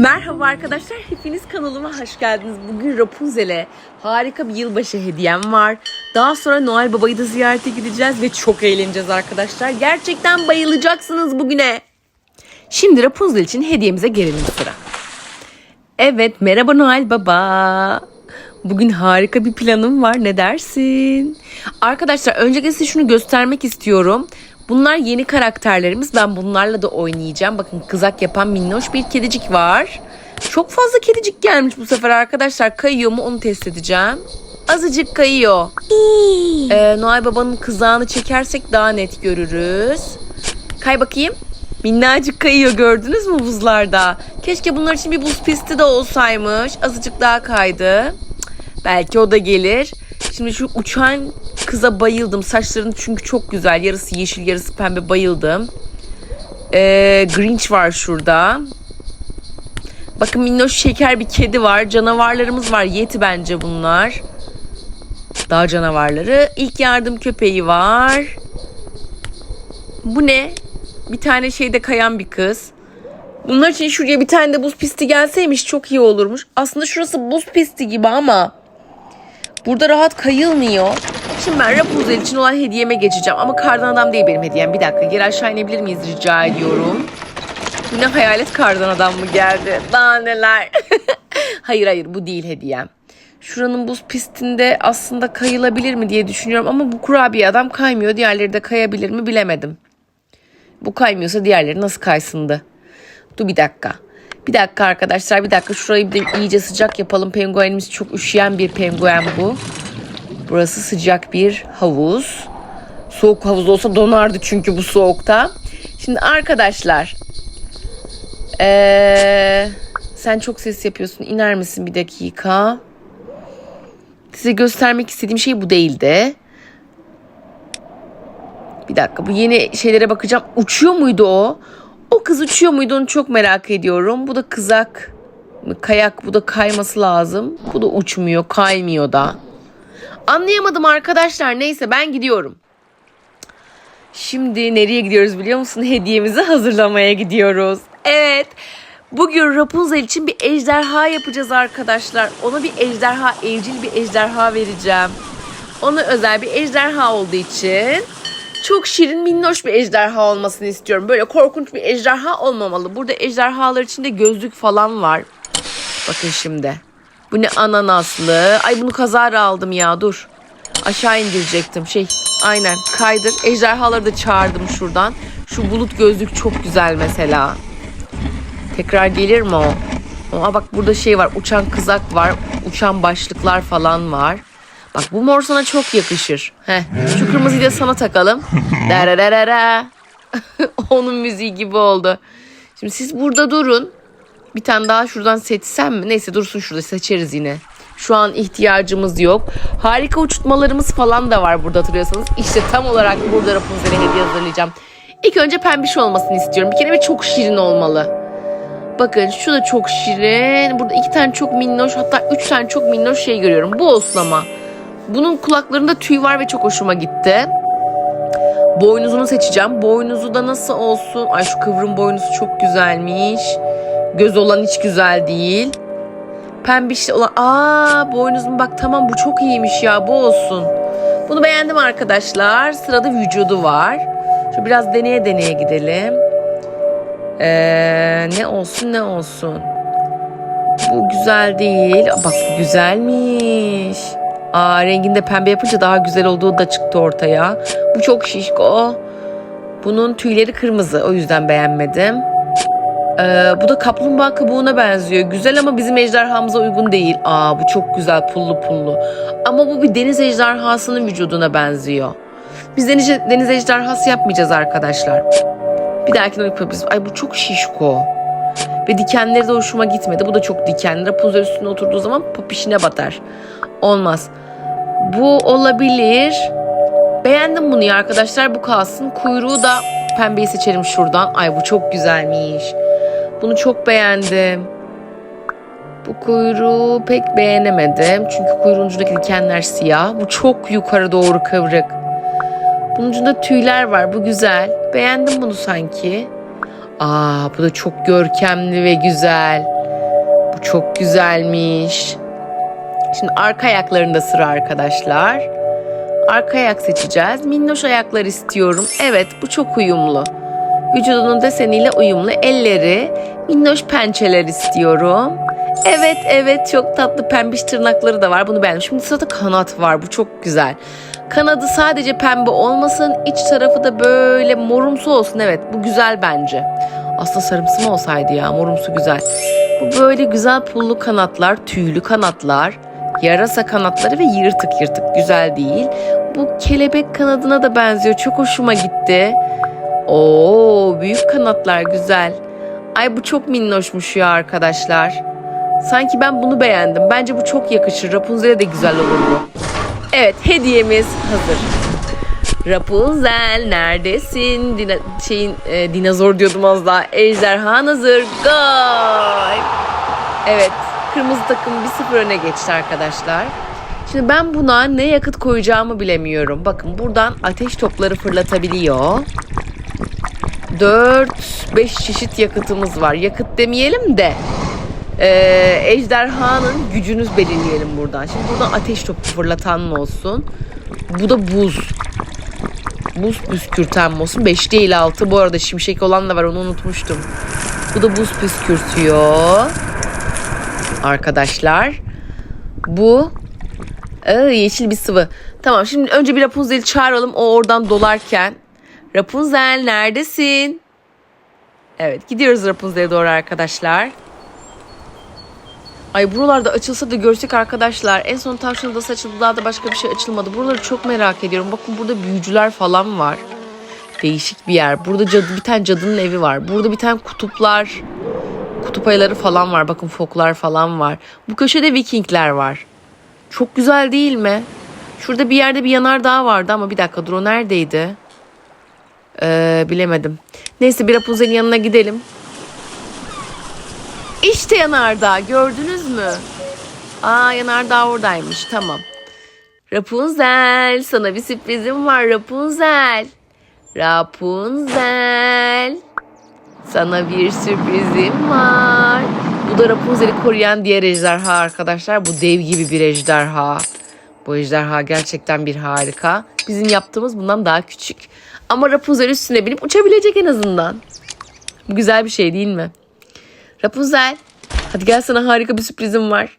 Merhaba arkadaşlar, hepiniz kanalıma hoş geldiniz. Bugün Rapunzel'e harika bir yılbaşı hediyem var. Daha sonra Noel Baba'yı da ziyarete gideceğiz ve çok eğleneceğiz arkadaşlar. Gerçekten bayılacaksınız bugüne. Şimdi Rapunzel için hediyemize gelelim sıra. Evet, merhaba Noel Baba. Bugün harika bir planım var. Ne dersin? Arkadaşlar öncelikle size şunu göstermek istiyorum. Bunlar yeni karakterlerimiz. Ben bunlarla da oynayacağım. Bakın kızak yapan minnoş bir kedicik var. Çok fazla kedicik gelmiş bu sefer arkadaşlar. Kayıyor mu onu test edeceğim. Azıcık kayıyor. Ee, Noel Baba'nın kızağını çekersek daha net görürüz. Kay bakayım. Minnacık kayıyor gördünüz mü buzlarda? Keşke bunlar için bir buz pisti de olsaymış. Azıcık daha kaydı. Belki o da gelir. Şimdi şu uçan kıza bayıldım. Saçların çünkü çok güzel. Yarısı yeşil yarısı pembe bayıldım. Ee, Grinch var şurada. Bakın minnoş şeker bir kedi var. Canavarlarımız var. Yeti bence bunlar. Dağ canavarları. İlk yardım köpeği var. Bu ne? Bir tane şeyde kayan bir kız. Bunlar için şuraya bir tane de buz pisti gelseymiş çok iyi olurmuş. Aslında şurası buz pisti gibi ama burada rahat kayılmıyor. Şimdi ben Rapunzel için olan hediyeme geçeceğim. Ama kardan adam değil benim hediyem. Bir dakika geri aşağı inebilir miyiz rica ediyorum. Yine hayalet kardan adam mı geldi? Daha neler. hayır hayır bu değil hediyem. Şuranın buz pistinde aslında kayılabilir mi diye düşünüyorum. Ama bu kurabiye adam kaymıyor. Diğerleri de kayabilir mi bilemedim. Bu kaymıyorsa diğerleri nasıl kaysındı? Dur bir dakika. Bir dakika arkadaşlar bir dakika şurayı bir de iyice sıcak yapalım. Penguenimiz çok üşüyen bir penguen bu. Burası sıcak bir havuz. Soğuk havuz olsa donardı çünkü bu soğukta. Şimdi arkadaşlar. Ee, sen çok ses yapıyorsun. İner misin bir dakika? Size göstermek istediğim şey bu değildi. Bir dakika bu yeni şeylere bakacağım. Uçuyor muydu o? O kız uçuyor muydu onu çok merak ediyorum. Bu da kızak kayak bu da kayması lazım. Bu da uçmuyor kaymıyor da. Anlayamadım arkadaşlar. Neyse ben gidiyorum. Şimdi nereye gidiyoruz biliyor musun? Hediyemizi hazırlamaya gidiyoruz. Evet. Bugün Rapunzel için bir ejderha yapacağız arkadaşlar. Ona bir ejderha, evcil bir ejderha vereceğim. Ona özel bir ejderha olduğu için çok şirin minnoş bir ejderha olmasını istiyorum. Böyle korkunç bir ejderha olmamalı. Burada ejderhalar içinde gözlük falan var. Bakın şimdi. Bu ne ananaslı. Ay bunu kazara aldım ya dur. Aşağı indirecektim şey. Aynen kaydır. Ejderhaları da çağırdım şuradan. Şu bulut gözlük çok güzel mesela. Tekrar gelir mi o? Aa bak burada şey var. Uçan kızak var. Uçan başlıklar falan var. Bak bu mor sana çok yakışır. Heh, şu kırmızıyı da sana takalım. Dararara. Onun müziği gibi oldu. Şimdi siz burada durun. Bir tane daha şuradan seçsem mi? Neyse dursun şurada seçeriz yine. Şu an ihtiyacımız yok. Harika uçurtmalarımız falan da var burada hatırlıyorsanız. İşte tam olarak burada Rapunzel'e hediye hazırlayacağım. İlk önce pembiş olmasını istiyorum. Bir kere ve çok şirin olmalı. Bakın şu da çok şirin. Burada iki tane çok minnoş hatta üç tane çok minnoş şey görüyorum. Bu olsun ama. Bunun kulaklarında tüy var ve çok hoşuma gitti. Boynuzunu seçeceğim. Boynuzu da nasıl olsun? Ay şu kıvrım boynuzu çok güzelmiş. Göz olan hiç güzel değil. Pembişli olan... Aa boynuzum bak tamam bu çok iyiymiş ya bu olsun. Bunu beğendim arkadaşlar. Sırada vücudu var. Şu biraz deneye deneye gidelim. Ee, ne olsun ne olsun. Bu güzel değil. Bak bu güzelmiş. Aa renginde pembe yapınca daha güzel olduğu da çıktı ortaya. Bu çok şişko. Bunun tüyleri kırmızı. O yüzden beğenmedim. Ee, bu da kaplumbağa kabuğuna benziyor. Güzel ama bizim ejderhamıza uygun değil. Aa bu çok güzel pullu pullu. Ama bu bir deniz ejderhasının vücuduna benziyor. Biz deniz, deniz ejderhası yapmayacağız arkadaşlar. Bir dahakine yapabiliriz. Ay bu çok şişko. Ve dikenleri de hoşuma gitmedi. Bu da çok dikenli. Rapunzel üstüne oturduğu zaman popişine batar. Olmaz. Bu olabilir. Beğendim bunu ya arkadaşlar. Bu kalsın. Kuyruğu da pembeyi seçelim şuradan. Ay bu çok güzelmiş. Bunu çok beğendim. Bu kuyruğu pek beğenemedim. Çünkü kuyruğun ucundaki dikenler siyah. Bu çok yukarı doğru kıvrık. Bunun ucunda tüyler var. Bu güzel. Beğendim bunu sanki. Aa bu da çok görkemli ve güzel. Bu çok güzelmiş. Şimdi arka ayaklarında sıra arkadaşlar. Arka ayak seçeceğiz. Minnoş ayaklar istiyorum. Evet bu çok uyumlu. Vücudunun deseniyle uyumlu. Elleri, minnoş pençeler istiyorum. Evet evet çok tatlı pembiş tırnakları da var. Bunu beğendim. Şimdi sırada kanat var. Bu çok güzel. Kanadı sadece pembe olmasın. iç tarafı da böyle morumsu olsun. Evet bu güzel bence. Aslında sarımsı mı olsaydı ya? Morumsu güzel. Bu böyle güzel pullu kanatlar, tüylü kanatlar, yarasa kanatları ve yırtık yırtık güzel değil. Bu kelebek kanadına da benziyor. Çok hoşuma gitti. Oo, büyük kanatlar güzel. Ay bu çok minnoşmuş ya arkadaşlar. Sanki ben bunu beğendim. Bence bu çok yakışır. Rapunzel'e de güzel olur bu. Evet, hediyemiz hazır. Rapunzel neredesin? Dina, şeyin e, dinozor diyordum az daha. Ejderhan hazır. Gol. Evet, kırmızı takım 1-0 öne geçti arkadaşlar. Şimdi ben buna ne yakıt koyacağımı bilemiyorum. Bakın buradan ateş topları fırlatabiliyor. 4-5 çeşit yakıtımız var. Yakıt demeyelim de e, ejderhanın gücünüz belirleyelim buradan. Şimdi buradan ateş topu fırlatan mı olsun? Bu da buz. Buz püskürten mi olsun? 5 değil 6. Bu arada şimşek olan da var onu unutmuştum. Bu da buz püskürtüyor. Arkadaşlar. Bu Aa, yeşil bir sıvı. Tamam şimdi önce bir Rapunzel'i çağıralım. O oradan dolarken. Rapunzel neredesin? Evet gidiyoruz Rapunzel'e doğru arkadaşlar. Ay buralarda açılsa da görsek arkadaşlar. En son tavşan adası açıldı daha da başka bir şey açılmadı. Buraları çok merak ediyorum. Bakın burada büyücüler falan var. Değişik bir yer. Burada cadı, bir tane cadının evi var. Burada bir tane kutuplar, kutup ayıları falan var. Bakın foklar falan var. Bu köşede vikingler var. Çok güzel değil mi? Şurada bir yerde bir yanardağ vardı ama bir dakika dur o neredeydi? Ee, bilemedim. Neyse bir Rapunzel'in yanına gidelim. İşte yanardağ gördünüz mü? Aa yanardağ oradaymış tamam. Rapunzel sana bir sürprizim var Rapunzel. Rapunzel. Sana bir sürprizim var. Bu da Rapunzel'i koruyan diğer ejderha arkadaşlar. Bu dev gibi bir ejderha. Bu ejderha gerçekten bir harika. Bizim yaptığımız bundan daha küçük. Ama Rapunzel üstüne binip uçabilecek en azından. Bu güzel bir şey değil mi? Rapunzel hadi gel sana harika bir sürprizim var.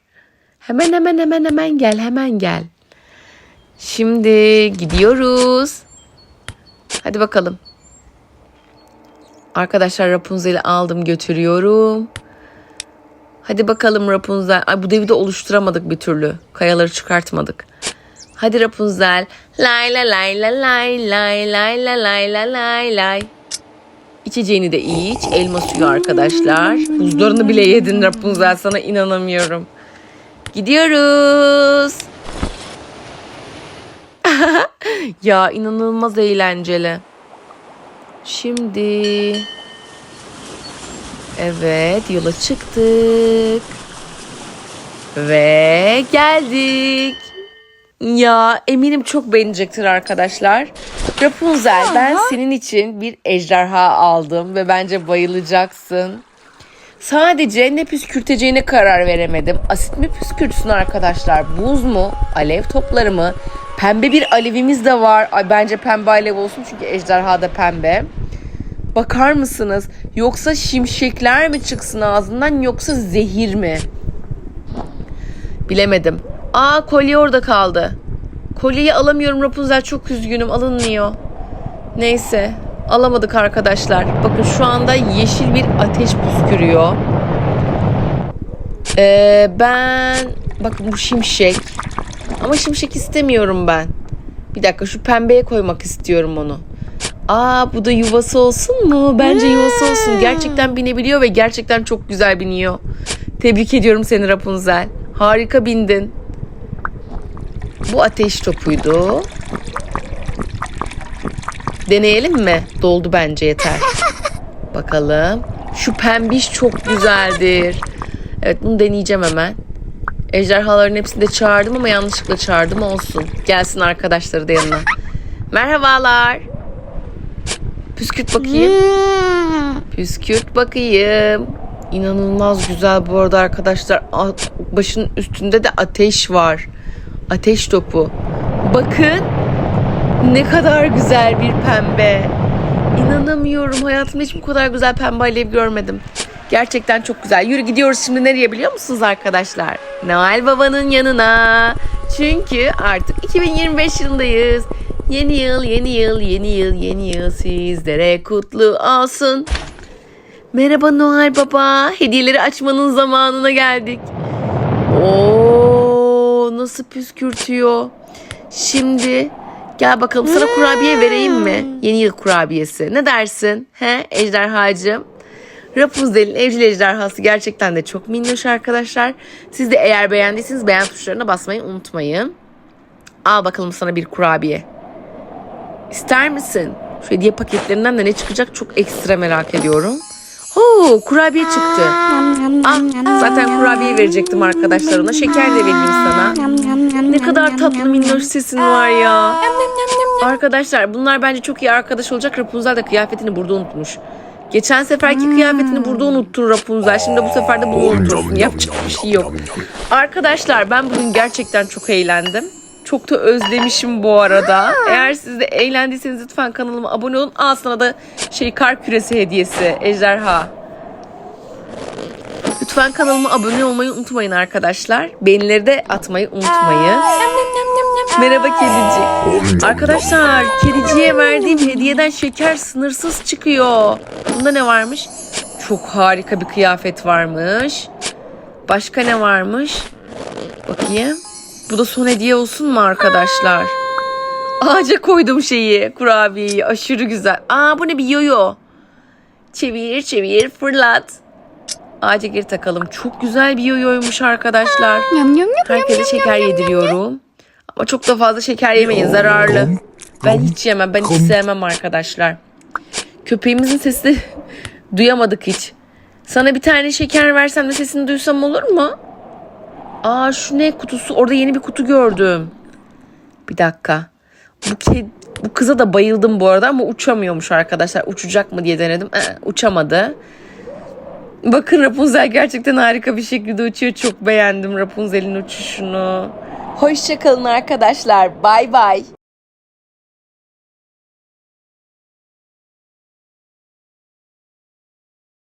Hemen hemen hemen hemen gel hemen gel. Şimdi gidiyoruz. Hadi bakalım. Arkadaşlar Rapunzel'i aldım götürüyorum. Hadi bakalım Rapunzel. Ay bu devi de oluşturamadık bir türlü. Kayaları çıkartmadık. Hadi Rapunzel. Lay la lay la lay lay lay la lay la lay lay. İçeceğini de iç. Elma suyu arkadaşlar. Buzlarını bile yedin Rapunzel. Sana inanamıyorum. Gidiyoruz. ya inanılmaz eğlenceli. Şimdi Evet yola çıktık. Ve geldik. Ya eminim çok beğenecektir arkadaşlar. Rapunzel ben senin için bir ejderha aldım ve bence bayılacaksın. Sadece ne püskürteceğine karar veremedim. Asit mi püskürtsün arkadaşlar? Buz mu? Alev topları mı? Pembe bir alevimiz de var. Ay bence pembe alev olsun çünkü ejderha da pembe. Bakar mısınız? Yoksa şimşekler mi çıksın ağzından yoksa zehir mi? Bilemedim. Aa kolye orada kaldı. Kolyeyi alamıyorum Rapunzel çok üzgünüm alınmıyor. Neyse alamadık arkadaşlar. Bakın şu anda yeşil bir ateş püskürüyor. Ee, ben bakın bu şimşek. Ama şimşek istemiyorum ben. Bir dakika şu pembeye koymak istiyorum onu. Aa bu da yuvası olsun mu? Bence yuvası olsun. Gerçekten binebiliyor ve gerçekten çok güzel biniyor. Tebrik ediyorum seni Rapunzel. Harika bindin. Bu ateş topuydu. Deneyelim mi? Doldu bence yeter. Bakalım. Şu pembiş çok güzeldir. Evet bunu deneyeceğim hemen. Ejderhaların hepsini de çağırdım ama yanlışlıkla çağırdım olsun. Gelsin arkadaşları da yanına. Merhabalar. Püskürt bakayım. Püskürt bakayım. İnanılmaz güzel bu arada arkadaşlar. A- Başın üstünde de ateş var. Ateş topu. Bakın ne kadar güzel bir pembe. İnanamıyorum. Hayatımda hiç bu kadar güzel pembe alev görmedim. Gerçekten çok güzel. Yürü gidiyoruz şimdi nereye biliyor musunuz arkadaşlar? Noel Baba'nın yanına. Çünkü artık 2025 yılındayız. Yeni yıl, yeni yıl, yeni yıl, yeni yıl sizlere kutlu olsun. Merhaba Noel Baba. Hediyeleri açmanın zamanına geldik. Oo, nasıl püskürtüyor. Şimdi gel bakalım sana kurabiye vereyim mi? Yeni yıl kurabiyesi. Ne dersin? He ejderhacığım? Rapunzel'in evcil ejderhası gerçekten de çok minnoş arkadaşlar. Siz de eğer beğendiyseniz beğen tuşlarına basmayı unutmayın. Al bakalım sana bir kurabiye. İster misin? Şu hediye paketlerinden de ne çıkacak çok ekstra merak ediyorum. Oo, kurabiye çıktı. Ah, zaten kurabiye verecektim arkadaşlar ona. Şeker de vereyim sana. Ne kadar tatlı minnoş sesin var ya. Arkadaşlar bunlar bence çok iyi arkadaş olacak. Rapunzel de kıyafetini burada unutmuş. Geçen seferki kıyafetini burada unuttun Rapunzel. Şimdi bu sefer de bunu unutursun. Yapacak bir şey yok. Arkadaşlar ben bugün gerçekten çok eğlendim. Çok da özlemişim bu arada. Eğer siz de eğlendiyseniz lütfen kanalıma abone olun. Al sana da şey kar küresi hediyesi. Ejderha. Lütfen kanalıma abone olmayı unutmayın arkadaşlar. Beğenileri de atmayı unutmayın. Merhaba kedicik. Arkadaşlar kediciye verdiğim hediyeden şeker sınırsız çıkıyor. Bunda ne varmış? Çok harika bir kıyafet varmış. Başka ne varmış? Bakayım. Bu da son hediye olsun mu arkadaşlar? Ağaca koydum şeyi, kurabiyeyi. Aşırı güzel. Aa bu ne bir yoyo. Çevir çevir fırlat. Ağaca geri takalım. Çok güzel bir yoyoymuş arkadaşlar. Herkese şeker yediriyorum. Ama çok da fazla şeker yemeyin zararlı. Ben hiç yemem. Ben hiç sevmem arkadaşlar. Köpeğimizin sesini duyamadık hiç. Sana bir tane şeker versem de sesini duysam olur mu? Aa şu ne kutusu? Orada yeni bir kutu gördüm. Bir dakika. Bu ked bu kıza da bayıldım bu arada ama uçamıyormuş arkadaşlar. Uçacak mı diye denedim. Ee, uçamadı. Bakın Rapunzel gerçekten harika bir şekilde uçuyor. Çok beğendim Rapunzel'in uçuşunu. Hoşçakalın arkadaşlar. Bay bay.